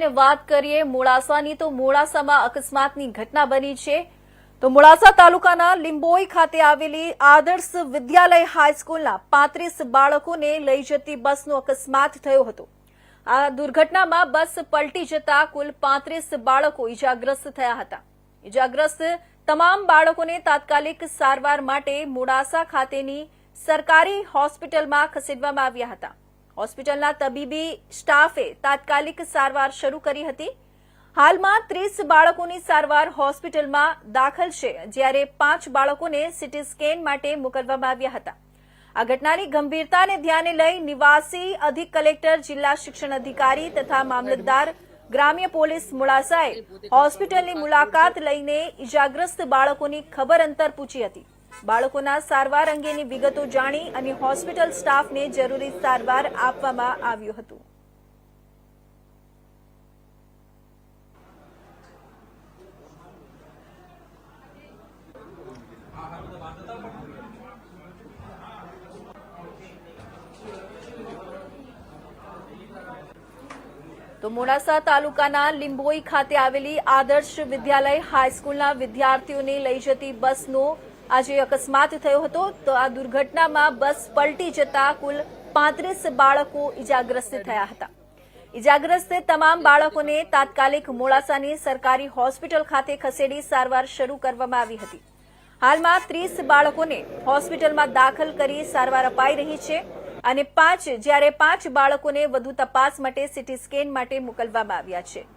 અને વાત કરીએ મોડાસાની, તો મોડાસામાં અકસ્માતની ઘટના બની છે. તો મોડાસા તાલુકાના લીંબોઈ ખાતે આવેલી આદર્શ વિદ્યાલય હાઈસ્કૂલના પાંત્રીસ બાળકોને લઈ જતી બસનો અકસ્માત થયો હતો. આ દુર્ઘટનામાં બસ પલટી જતા કુલ પાંત્રીસ બાળકો ઇજાગ્રસ્ત થયા હતા. ઇજાગ્રસ્ત તમામ બાળકોને તાત્કાલિક સારવાર માટે મોડાસા ખાતેની સરકારી હોસ્પિટલમાં ખસેડવામાં આવ્યા હતા. હોસ્પિટલના તબીબી સ્ટાફે તાત્કાલિક સારવાર શરૂ કરી હતી. હાલમાં ત્રીસ બાળકોની સારવાર હોસ્પિટલમાં દાખલ છે, જ્યારે પાંચ બાળકોને સીટી સ્કેન માટે મોકલવામાં આવ્યા હતા. આ ઘટનાની ગંભીરતાને ધ્યાને લઈ નિવાસી અધિક કલેક્ટર, જિલ્લા શિક્ષણ અધિકારી તથા મામલતદાર, ગ્રામ્ય પોલીસ મુળાસાએ હોસ્પિટલની મુલાકાત લઈને ઇજાગ્રસ્ત બાળકોની ખબર અંતર પૂછી હતી. બાળકોના સારવાર અંગેની વિગતો જાણી અને હોસ્પિટલ સ્ટાફને જરૂરી સારવાર આપવામાં આવ્યું હતું. તો મોડાસા તાલુકાના લીંબોઈ ખાતે આવેલી આદર્શ વિદ્યાલય હાઈસ્કૂલના વિદ્યાર્થીઓને લઈ જતી બસનો આજે અકસ્માત થયો હતો તો આ દુર્ઘટનામાં બસ પલટી જતા કુલ પાંત્રીસ બાળકો ઇજાગ્રસ્ત થયા હતા. ઇજાગ્રસ્ત તમામ બાળકોને તાત્કાલિક મોડાસાની સરકારી હોસ્પિટલ ખાતે ખસેડી સારવાર શરૂ કરવામાં આવી હતી. હાલમાં ત્રીસ બાળકોને હોસ્પિટલમાં દાખલ કરી સારવાર અપાઈ રહી છે અને પાંચ, જ્યારે પાંચ બાળકોને વધુ તપાસ માટે સીટી સ્કેન માટે મોકલવામાં આવ્યા છે.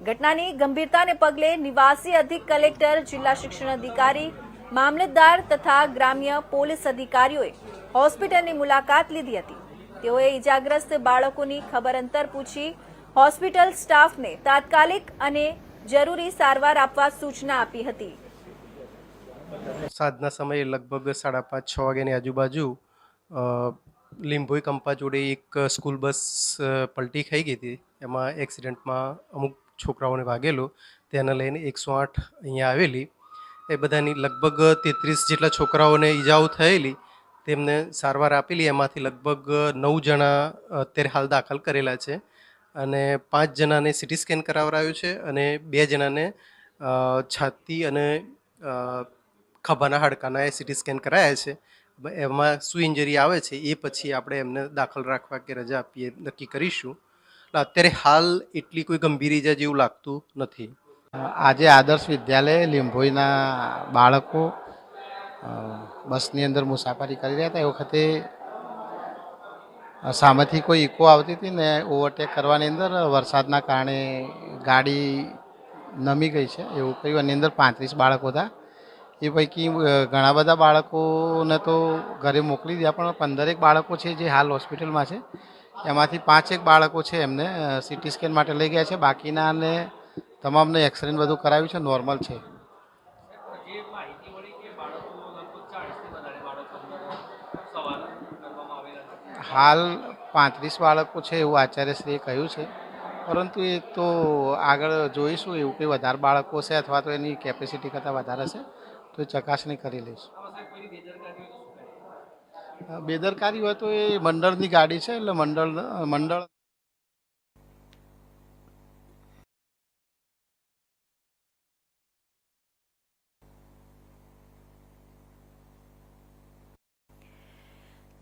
ઘટનાની ગંભીરતાને પગલે નિવાસી અધિક કલેક્ટર, જિલ્લા શિક્ષણ અધિકારી મામલતદાર તથા ગ્રામ્ય પોલીસ અધિકારીઓએ હોસ્પિટલની મુલાકાત લીધી હતી. તેઓએ ઇજાગ્રસ્ત બાળકોની ખબર અંતર પૂછી હોસ્પિટલ સ્ટાફને તાત્કાલિક અને જરૂરી સારવાર આપવા સૂચના આપી હતી. સાંજના સમયે લગભગ સાડા પાંચ છ વાગ્યાની આજુબાજુ લીંભોઈ કંપા જોડે એક સ્કૂલ બસ પલટી ખાઈ ગઈ હતી. એમાં એક્સિડન્ટમાં અમુક છોકરાઓને વાગેલો. તેને લઈને એકસો આઠ અહીંયા આવેલી. એ બધાની લગભગ તેત્રીસ જેટલા છોકરાઓને ઈજાઓ થયેલી, તેમને સારવાર આપેલી. એમાંથી લગભગ નવ જણા અત્યારે હાલ દાખલ કરેલા છે અને પાંચ જણાને સિટી સ્કેન કરાવરાયું છે અને બે જણાને છાતી અને ખભાના હાડકાના એ સિટી સ્કેન કરાયા છે. એમાં શું ઇન્જરી આવે છે એ પછી આપણે એમને દાખલ રાખવા કે રજા આપીએ નક્કી કરીશું. એટલે અત્યારે હાલ એટલી કોઈ ગંભીર ઈજા જેવું લાગતું નથી. આજે આદર્શ વિદ્યાલય લીંભોઈના બાળકો બસની અંદર મુસાફરી કરી રહ્યા હતા. એ વખતે સામેથી કોઈ ઇકો આવતી હતી ને ઓવરટેક કરવાની અંદર વરસાદના કારણે ગાડી નમી ગઈ છે. એવું કહ્યું. એની અંદર પાંત્રીસ બાળકો હતા. એ પૈકી ઘણા બધા બાળકોને તો ઘરે મોકલી દીધા, પણ પંદરેક બાળકો છે જે હાલ હોસ્પિટલમાં છે. એમાંથી પાંચેક બાળકો છે એમને સીટી સ્કેન માટે લઈ ગયા છે. બાકીનાને તમામને એક્સરે બધું કરાવ્યું છે? નોર્મલ છે. હાલ પાંત્રીસ બાળકો છે એવું આચાર્યશ્રીએ કહ્યું છે. પરંતુ એ તો આગળ જોઈશું એવું કંઈ વધારે બાળકો છે અથવા તો એની કેપેસિટી કરતાં વધારે છે તો એ ચકાસણી કરી લઈશું. બેદરકારી હોય તો એ મંડળની ગાડી છે એટલે મંડળ મંડળ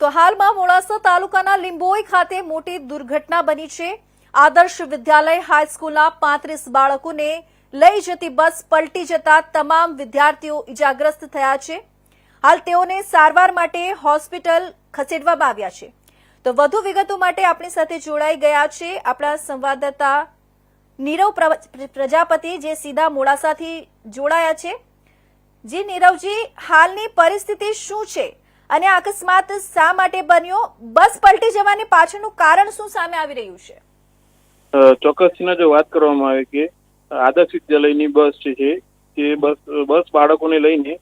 તો હાલમાં મોડાસા તાલુકાના લીંબોઈ ખાતે મોટી દુર્ઘટના બની છે. આદર્શ વિદ્યાલય હાઈસ્કૂલના પાંત્રીસ બાળકોને લઈ જતી બસ પલટી જતા તમામ વિદ્યાર્થીઓ ઇજાગ્રસ્ત થયા છે. હાલ તેઓને સારવાર માટે હોસ્પિટલ ખસેડવામાં આવ્યા છે. તો વધુ વિગતો માટે આપણી સાથે જોડાઈ ગયા છે આપણા સંવાદદાતા નીરવ પ્ર- પ્રજાપતિ, જે સીધા મોડાસાથી જોડાયા છે. જી, નીરવજી, હાલની પરિસ્થિતિ શું છે? અને અકસ્માત શા માટે બન્યો? બસ પલટી જવાની પાછળનું કારણ શું સામે આવી રહ્યું છે? અ, ચોક્કસથી જો વાત કરવામાં આવે કે આદર્શ વિદ્યાલયની બસ છે તે બસ બસ બાળકોને લઈને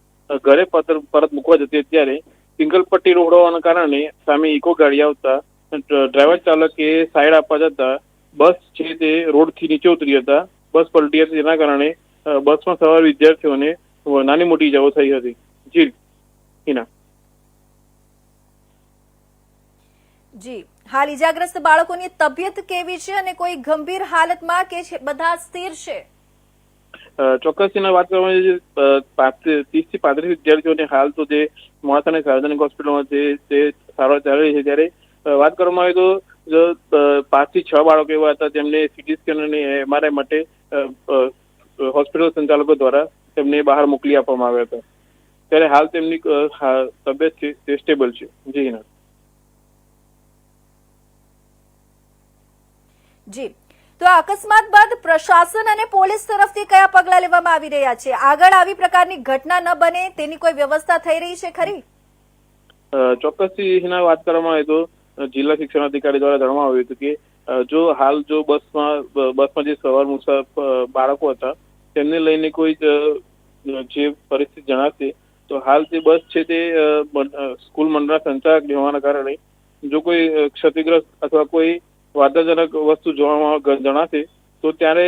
ઘરે પરત મૂકવા જતી ત્યારે સિંગલ પટ્ટી રોડ હોવાના કારણે સામે ઇકો ગાડી આવતા ડ્રાઈવર ચાલકે સાઈડ આપવા જતા બસ છે તે રોડથી નીચે ઉતરી હતા બસ પલટી હતી. જેના કારણે બસમાં સવાર વિદ્યાર્થીઓને નાની મોટી ઇજાઓ થઈ હતી. જી હિના જી. હાલ ઇજાગ્રસ્ત બાળકોની તબિયત કેવી છે અને કોઈ ગંભીર હાલતમાં કે બધા સ્થિર છે? ચોક્કસથી વાત કરવામાં ત્રીસથી પાંત્રીસ વિદ્યાર્થીઓને હાલ તો જે મોડાસાની સાર્વજનિક હોસ્પિટલમાં છે તે સારવાર ચાલી છે ત્યારે વાત કરવામાં આવે તો પાંચથી છ બાળકો એવા હતા જેમને સીટી સ્કેન અને એમઆરઆઈ માટે હોસ્પિટલ સંચાલકો દ્વારા તેમને બહાર મોકલી આપવામાં આવ્યા હતા. ત્યારે હાલ તેમની તબિયત છે તે સ્ટેબલ છે. જી ના જી. તો અકસ્માત બાદ પ્રશાસન અને પોલીસ તરફથી કયા પગલાં લેવામાં આવી રહ્યા છે? આગળ આવી પ્રકારની ઘટના ન બને તેની કોઈ વ્યવસ્થા થઈ રહી છે ખરી? ચોક્કસથી એના વાત કરવામાં આવે તો જિલ્લા શિક્ષણ અધિકારી દ્વારા જણાવવામાં આવ્યું હતું કે જો હાલ જો બસમાં બસમાં જે સવાર મુસાફ બાળકો હતા, તેમને લઈને કોઈ જે પરિસ્થિતિ જણાશે, તો હાલ જે બસ છે તે સ્કૂલ મંડળના સંચાલક હોવાના કારણે જો કોઈ ક્ષતિગ્રસ્ત અથવા કોઈ વાર્તાજનક વસ્તુ જોવામાં જણાશે તો ત્યારે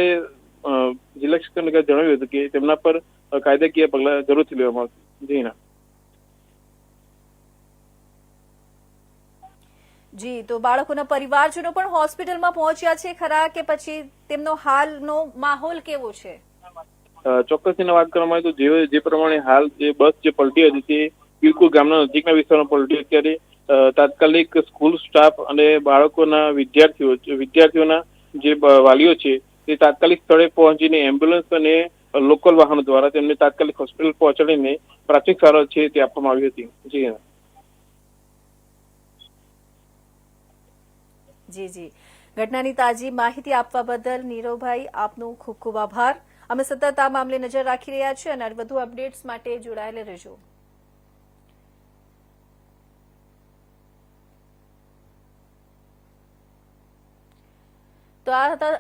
જિલ્લા શિક્ષણ અધિકારી જણાવ્યું હતું કે તેમના પર કાયદાકીય પગલાં જરૂરથી લેવામાં આવશે. જીના જી તો બાળકોના પરિવારજનો પણ હોસ્પિટલમાં પહોંચ્યા છે ખરા કે પછી તેમનો હાલનો માહોલ કેવો છે? અ, ચોક્કસ એને વાત કરવામાં આવે તો જે જે પ્રમાણે હાલ જે બસ જે પલટી હતી તે બિલકુલ ગામના નજીકના વિસ્તારમાં પલટી અત્યારે તાત્કાલિક સ્કૂલ સ્ટાફ અને બાળકોના વિદ્યાર્થીઓ વિદ્યાર્થીઓના જે વાલીઓ છે, તે તાત્કાલિક સ્થળે પહોંચીને એમ્બ્યુલન્સ અને લોકલ વાહનો દ્વારા તેમને તાત્કાલિક હોસ્પિટલ પહોંચાડીને પ્રાથમિક સારવાર છે તે આપવામાં આવી હતી. જી જી જી. ઘટનાની તાજી માહિતી આપવા બદલ નીરવભાઈ, આપનો ખૂબ ખૂબ આભાર. અમે સતત આ મામલે નજર રાખી રહ્યા છીએ અને વધુ અપડેટ્સ માટે જોડાયેલા રહેજો. તો આ હતા